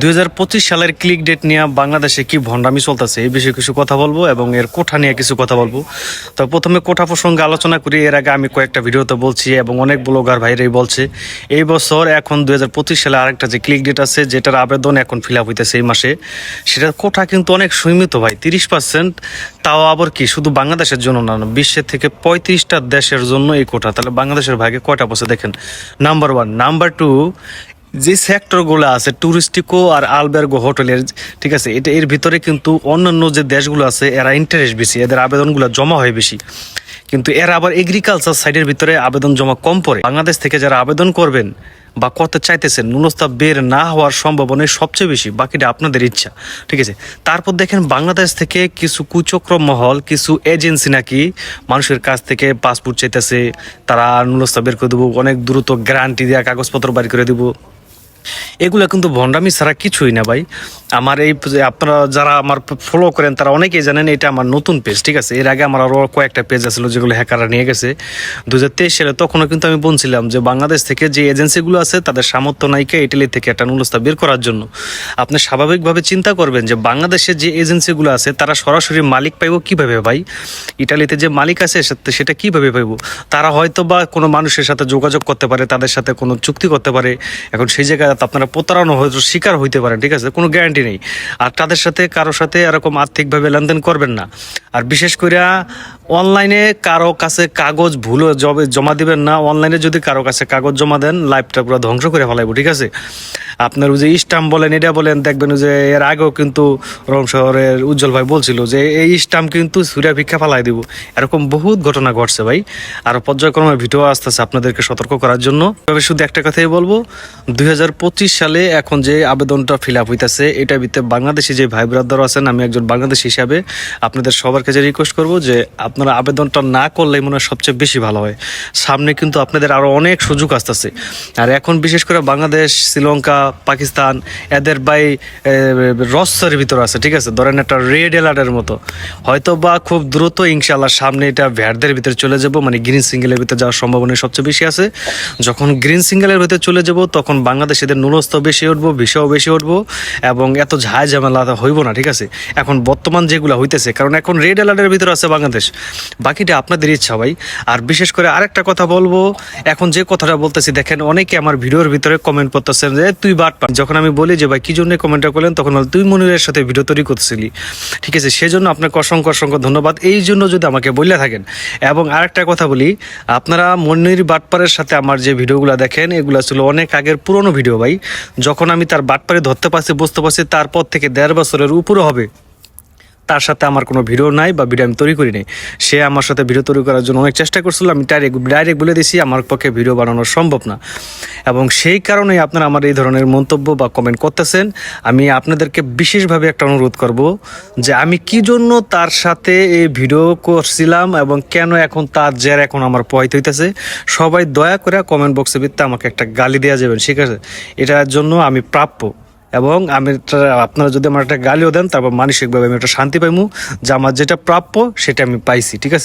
দুই হাজার পঁচিশ সালের ক্লিক ডেট নিয়ে বাংলাদেশে কি ভণ্ডামি চলতেছে এই বিষয়ে কিছু কথা বলব এবং এর কোঠা নিয়ে কিছু কথা বলব। তো প্রথমে কোঠা প্রসঙ্গে আলোচনা করি এর আগে আমি কয়েকটা ভিডিওতে বলছি এবং অনেক ব্লগার ভাইরাই বলছে এই বছর এখন দুই সালে আরেকটা যে ক্লিক ডেট আছে যেটার আবেদন এখন ফিল আপ হইতেছে এই মাসে সেটা কোঠা কিন্তু অনেক সীমিত ভাই তিরিশ পার্সেন্ট তাও আবার কি শুধু বাংলাদেশের জন্য না, বিশ্বের থেকে পঁয়ত্রিশটা দেশের জন্য এই কোঠা তাহলে বাংলাদেশের ভাগে কয়টা বসে দেখেন? নাম্বার ওয়ান নাম্বার টু যে সেক্টরগুলো আছে টুরিস্টিকো আর আলবের্গো হোটেলের ঠিক আছে, এটা এর ভিতরে কিন্তু অন্যান্য যে দেশগুলো আছে, এরা ইন্টারেস্ট বেশি, এদের আবেদনগুলো জমা হয় বেশি। কিন্তু এরা আবার এগ্রিকালচার সাইডের ভিতরে আবেদন জমা কম পড়ে। বাংলাদেশ থেকে যারা আবেদন করবেন বা করতে চাইতেছেন নুনস্তা বের না হওয়ার সম্ভাবনা সবচেয়ে বেশি, বাকিটা আপনাদের ইচ্ছা, ঠিক আছে? তারপর দেখেন, বাংলাদেশ থেকে কিছু কুচক্র মহল, কিছু এজেন্সি নাকি মানুষের কাছ থেকে পাসপোর্ট চাইতেছে, তারা নুনস্তা বের করে দেবো, অনেক দ্রুত গ্যারান্টি দেওয়া কাগজপত্র বাড়ি করে দেবো। এগুলা কিন্তু ভণ্ডামি ছাড়া কিছুই না ভাই। আমার এই আপনারা যারা আমার ফলো করেন, তারা অনেকেই জানেন এটা আমার নতুন পেজ ঠিক আছে? এর আগে আমার আরও কয়েকটা পেজ আছিল যেগুলো হ্যাকাররা নিয়ে গেছে। দু সালে তখনও কিন্তু আমি বলছিলাম যে বাংলাদেশ থেকে যে এজেন্সিগুলো আছে, তাদের সামর্থ্য নায়িকা ইটালি থেকে একটা নুলস্তা বের করার জন্য। আপনি স্বাভাবিকভাবে চিন্তা করবেন যে বাংলাদেশে যে এজেন্সিগুলো আছে, তারা সরাসরি মালিক পাইব কীভাবে ভাই? ইটালিতে যে মালিক আছে সেটা কীভাবে পাইব? তারা হয়তো বা কোনো মানুষের সাথে যোগাযোগ করতে পারে, তাদের সাথে কোনো চুক্তি করতে পারে। এখন সেই জায়গায় আপনারা প্রতারণা হয়তো শিকার হইতে পারেন, ঠিক আছে? কোনো গ্যারান্টি নেই। আর তাদের সাথে কারোর সাথে এরকম আর্থিকভাবে লেনদেন করবেন না। আর বিশেষ করে অনলাইনে কারও কাছে কাগজ ভুলও জবে জমা দিবেন না, অনলাইনে যদি কারও কাছে কাগজ জমা দেন, লাইফটা পুরো ধ্বংস করে ফেলাইবো, ঠিক আছে? আপনার ওই যে স্টাম্প বলেন, এটা বলেন, দেখবেন যে এর আগেও কিন্তু রং শহরের উজ্জ্বল ভাই বলছিল যে এই স্টাম্প কিন্তু সুরিয়া ভিক্ষা ফালাই দিব। এরকম বহুত ঘটনা ঘটছে ভাই। আর পর্যায়ক্রমে ভিডিও আসতেছে আপনাদেরকে সতর্ক করার জন্য। তবে শুধু একটা কথাই বলব, দুই হাজার পঁচিশ সালে এখন যে আবেদনটা ফিল আপ হইতেছে, এটা ভিতরে বাংলাদেশি যে ভাই ব্রাদার আছেন, আমি একজন বাংলাদেশ হিসাবে আপনাদের সবার কাছে রিকোয়েস্ট করব যে আপনারা আবেদনটা না করলে মনে হয় সবচেয়ে বেশি ভালো হয়। সামনে কিন্তু আপনাদের আরও অনেক সুযোগ আসতেছে। আর এখন বিশেষ করে বাংলাদেশ, শ্রীলঙ্কা, পাকিস্তান, এদের বাই রসের ভিতর আছে, ঠিক আছে? ধরেন একটা রেড অ্যালার্টের মতো। হয়তো বা খুব দ্রুত ইনশাল্লাহ সামনে এটা ভ্যাটদের ভিতরে চলে যাব মানে গ্রিন সিঙ্গেলের ভিতরে যাওয়ার সম্ভাবনা সবচেয়ে বেশি আছে। যখন গ্রিন সিঙ্গেলের ভিতরে চলে যাব, তখন বাংলাদেশিদের নুরস্ত বেশি উঠবো, বিষয়ও বেশি উঠবো এবং এত ঝায় ঝামেলা হইব না, ঠিক আছে? এখন বর্তমান যেগুলো হইতেছে, কারণ এখন রেড অ্যালার্টের ভিতরে আছে বাংলাদেশ। বাকিটা আপনাদের ইচ্ছা ভাই। আর বিশেষ করে আরেকটা কথা বলব এখন যে কথাটা বলতেছি দেখেন অনেকে আমার ভিডিওর ভিতরে কমেন্ট করতেছেন যে তুই বাট যখন আমি বলি যে ভাই কি জন্য কমেন্টটা করলেন? তখন বলে, তুই মনিরের সাথে ভিডিও তৈরি করছিলি ঠিক আছে? সেজন্য আপনাকে অসংখ্য অসংখ্য ধন্যবাদ। এই জন্য যদি আমাকে বললে থাকেন। এবং আরেকটা কথা বলি আপনারা মনির বাটপারের সাথে আমার যে ভিডিওগুলো দেখেন এগুলো ছিল অনেক আগের পুরনো ভিডিও ভাই। যখন আমি তার বাটপারে ধরতে পারছি বুঝতে পারছি তারপর থেকে দেড় বছরের উপরে হবে। তার সাথে আমার কোনো ভিডিও নাই বা ভিডিও আমি তৈরি করি নাই সে আমার সাথে ভিডিও তৈরি করার জন্য অনেক চেষ্টা করছিল। আমি ডাইরেক্ট ডাইরেক্ট বলে দিছি, আমার পক্ষে ভিডিও বানানো সম্ভব না। এবং সেই কারণেই আপনারা আমার এই ধরনের মন্তব্য বা কমেন্ট করতেছেন। আমি আপনাদেরকে বিশেষভাবে একটা অনুরোধ করব যে আমি কি জন্য তার সাথে এই ভিডিও করছিলাম এবং কেন এখন তার জের এখন আমার পয়তে হইতেছে। সবাই দয়া করে কমেন্ট বক্সে ভিত্তে আমাকে একটা গালি দেওয়া যাবেন, ঠিক আছে? এটার জন্য আমি প্রাপ্য। এবং আমি আপনারা যদি আমার একটা গালিও দেন, তারপর মানসিকভাবে আমি একটা শান্তি পাইমু, যে আমার যেটা প্রাপ্য সেটা আমি পাইছি, ঠিক আছে?